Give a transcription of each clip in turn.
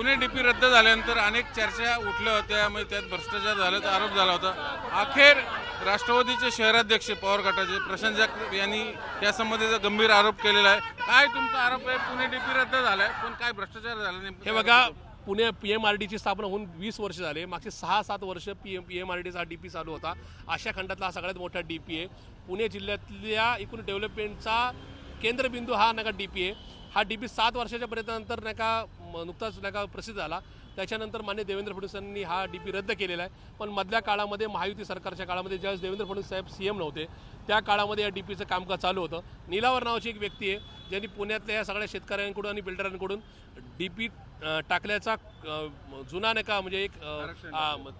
Pune DP रद्द झाल्यानंतर अनेक चर्चा उठल्या होत्या म्हणजे त्यात भ्रष्टाचार झाल्याचा आरोप झाला होता. अखेर राष्ट्रवादीचे शहराध्यक्ष पवार गटाचे प्रशांत जगताप यांनी त्यासंबंधीचा गंभीर आरोप केलेला आहे. काय तुमचा आरोप आहे? पुणे डीपी रद्द झालाय पण काय भ्रष्टाचार झाला नाही? हे बघा पुणे पी एम आर डीची स्थापना होऊन वीस वर्ष झाले. मागचे सहा सात वर्ष P M P M R डीचा हा डी पी चालू होता. आशिया खंडातला हा सगळ्यात मोठा डी पी आहे. पुणे जिल्ह्यातल्या एकूण डेव्हलपमेंटचा केंद्रबिंदू हा नका डी पी आहे. हा डी पी सात वर्षाच्या पर्यंतनंतर नाही का नुकताच नाही का प्रसिद्ध झाला. त्याच्यानंतर मान्य देवेंद्र फडणवीसांनी हा डी पी रद्द केलेला आहे. पण मधल्या काळामध्ये महायुती सरकारच्या काळामध्ये ज्यावेळेस देवेंद्र फडणवीस साहेब सी एम नव्हते त्या काळामध्ये या डी पीचं कामकाज चालू होतं. निलावर नावाची एक व्यक्ती आहे ज्यांनी पुण्यातल्या या सगळ्या शेतकऱ्यांकडून आणि बिल्डरांकडून डी पी टाकल्याचा जुना नाही का म्हणजे एक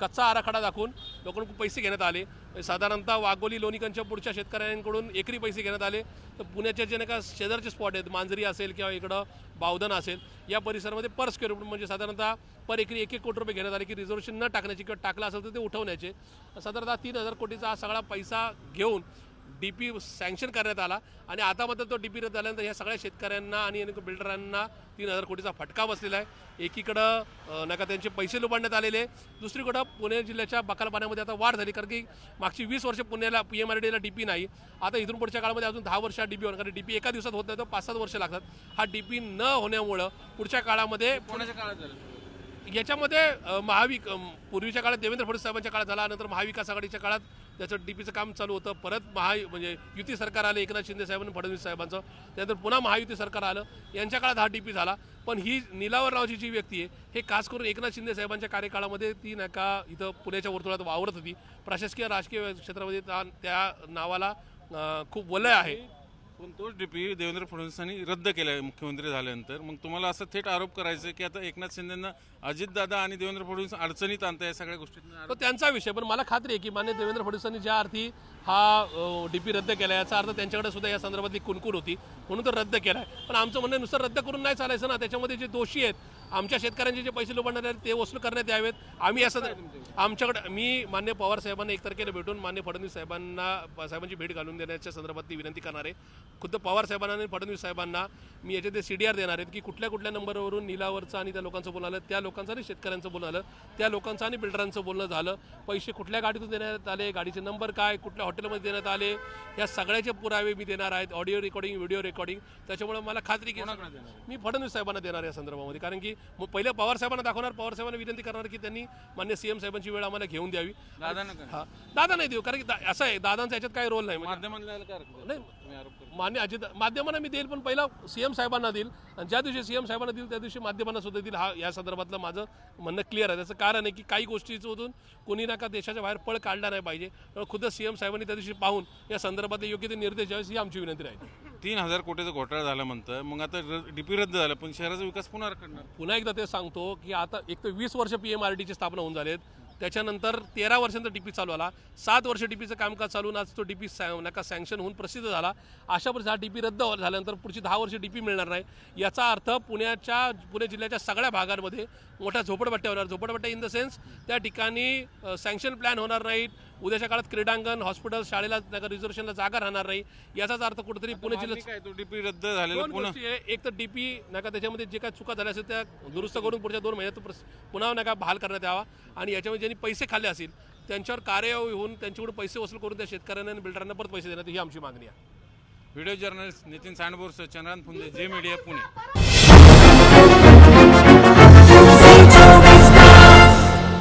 कच्चा आराखडा दाखवून लोकांकडून पैसे घेण्यात आले. साधारणतः वाघोली लोणीकांच्या पुढच्या शेतकऱ्यांकडून एकरी पैसे घेण्यात आले. तर पुण्याच्या जे नाही का शेजारचे स्पॉट आहेत मांजरी असेल किंवा इकडं बावधन असेल या परिसरामध्ये पर स्क्वेअर फूट म्हणजे साधारणतः पर एकरी एक एक कोटी रुपये घेण्यात आले की रिझर्वेशन न टाकण्याची किंवा टाकलं असेल तर ते उठवण्याचे. साधारणतः तीन हजार कोटीचा हा सगळा पैसा घेऊन डी पी सँक्शन करण्यात आला. आणि आता मात्र तो डी पी रद्द झाल्यानंतर ह्या सगळ्या शेतकऱ्यांना आणि बिल्डरांना तीन हजार कोटीचा फटका बसलेला आहे. एकीकडं नका त्यांचे पैसे लुबाडण्यात आलेले. दुसरीकडं पुणे जिल्ह्याच्या बकाल पाण्यामध्ये आता वाढ झाली. कारण की मागची वीस वर्ष पुण्याला पी एम आर डीला डी पी नाही. आता इथून पुढच्या काळामध्ये अजून दहा वर्ष डी पी होणार. कारण डी पी एका दिवसात होत नाही तर पाच सात वर्ष लागतात. हा डी पी न होण्यामुळं पुढच्या काळामध्ये कोणाच्या काळात झालं याच्यामध्ये महाविक पूर्वीच्या काळात देवेंद्र फडणवीस साहेबांच्या काळात झाला. नंतर महाविकास आघाडीच्या काळात त्याचं डी पीचं काम चालू होतं. परत महा म्हणजे युती सरकार आलं एकनाथ शिंदे साहेबांनी फडणवीस साहेबांचं. त्यानंतर पुन्हा महायुती सरकार आलं. यांच्या काळात हा डी पी झाला. पण ही निलावर जी व्यक्ती आहे हे खास करून एकनाथ शिंदे साहेबांच्या कार्यकाळामध्ये ती नाही का इथं पुण्याच्या वर्तुळात वावरत होती. प्रशासकीय राजकीय क्षेत्रामध्ये त्या- त्या नावाला खूप वलय आहे. पण तोच डीपी देवेंद्र फडणवीसांनी रद्द केला आहे मुख्यमंत्री झाल्यानंतर. मग तुम्हाला असं थेट आरोप करायचं की आता एकनाथ शिंदेना अजितदादा आणि देवेंद्र फडणवीस अडचणीत आणता या सगळ्या गोष्टी तो त्यांचा विषय पण मला खात्री आहे की मान्य देवेंद्र फडणवीसांनी ज्या अर्थी हा डी पी रद्द केला याचा अर्थ त्यांच्याकडे सुद्धा या संदर्भातली कुणकुण होती म्हणून तो रद्द केला आहे पण आमचं म्हणणं नुसतं रद्द करून नाही चालायचं ना त्याच्यामध्ये जे दोषी आहेत आमच्या शेतकऱ्यांचे जे पैसे लुबाडणारे आहेत ते वसूल करण्यात यावेत. आम्ही संदर्भ आमच्याकडे मी मान्य पवार साहेबांना एक तारखेला भेटून मान्य फडणवीस साहेबांना साहेबांची भेट घालून देण्याच्या संदर्भातली विनंती करणार आहे. खुद्द पवार साहेबांना आणि फडणवीस साहेबांना मी याचे ते सी डी आर देणार आहेत की कुठल्या कुठल्या नंबरवरून निलावरचं आणि त्या लोकांचं बोलणं आलं त्या लोकांचं आणि शेतकऱ्यांचं बोलणं आलं त्या लोकांचं आणि बिल्डरांचं बोलणं झालं. पैसे कुठल्या गाडीतून देण्यात आले गाडीचे नंबर काय कुठल्या हॉटेलमध्ये देण्यात आले या सगळ्याचे पुरावे मी देणार आहेत. Audio recording video recording. त्याच्यामुळे मला खात्री की मी फडणवीस साहेबांना देणार या संदर्भामध्ये. कारण की मग पहिले पवार साहेबांना दाखवणार पवार साहेबांना विनंती करणार की त्यांनी मान्य सीएम साहेबांची वेळ आम्हाला घेऊन द्यावी. हा. दादा नाही देऊ कारण की दा- असं आहे दादांचा याच्यात काही रोल नाही. म्हणजे-? नाही. मान्य अजित माध्यमांना मी देईल पण पहिला सीएम साहेबांना देईल. आणि ज्या दिवशी सीएम साहेबांना देईल त्या दिवशी माध्यमांना सुद्धा देईल. हा या संदर्भातलं माझं म्हणणं क्लिअर आहे. त्याचं कारण आहे की काही गोष्टीतून कोणी नका देशाच्या बाहेर पळ काढला नाही पाहिजे. त्यामुळे खुद्द सीएम साहेबांनी त्या दिवशी पाहून या संदर्भातले योग्य ते निर्देश द्यावेस ही आमची विनंती राहील. तीन हजार कोटीचा घोटाळा झाला म्हणतं मग आता डीपी रद्द झाला पण शहराचा विकास पुन्हा करणार. पुन्हा एकदा ते सांगतो की आता एक तर वीस वर्ष पी एम आर डीची स्थापना होऊन झालेत. त्याच्यानंतर तेरा वर्षांचा डीपी चालू आला. सात वर्ष डीपीचं कामकाज चालून आज तो डीपी नका सँक्शन होऊन प्रसिद्ध झाला. अशा प्रकारे हा डीपी रद्द झाल्यानंतर पुढची दहा वर्ष डीपी मिळणार नाही. याचा अर्थ पुण्याच्या पुणे जिल्ह्याच्या सगळ्या भागांमध्ये मोठ्या झोपडपट्ट्या होणार. झोपडपट्ट्या इन द सेन्स त्या ठिकाणी सँक्शन प्लॅन होणार नाहीत. उद्याच्या काळात क्रीडांगण हॉस्पिटल शाळेला रिझर्वेशनला जागा राहणार नाही. याचाच अर्थ कुठेतरी पुणे जिल्ह्यात काय डीपी रद्द झालेला एक तर डीपी नका त्याच्यामध्ये जे काही चुका झाल्या असेल त्या दुरुस्त करून पुढच्या दोन महिन्यात पुन्हा नका बहाल करण्यात यावा. आणि याच्यामध्ये ज्यांनी पैसे खाल्ले असतील त्यांच्यावर कार्यवाही होऊन त्यांच्याकडून पैसे वसूल करून त्या शेतकऱ्यांना आणि बिल्डरांना परत पैसे देण्यात ही आमची मागणी आहे. व्हिडिओ जर्नलिस्ट नितीन सांडबोरसह चंद्रांत फुंदे जे मीडिया पुणे.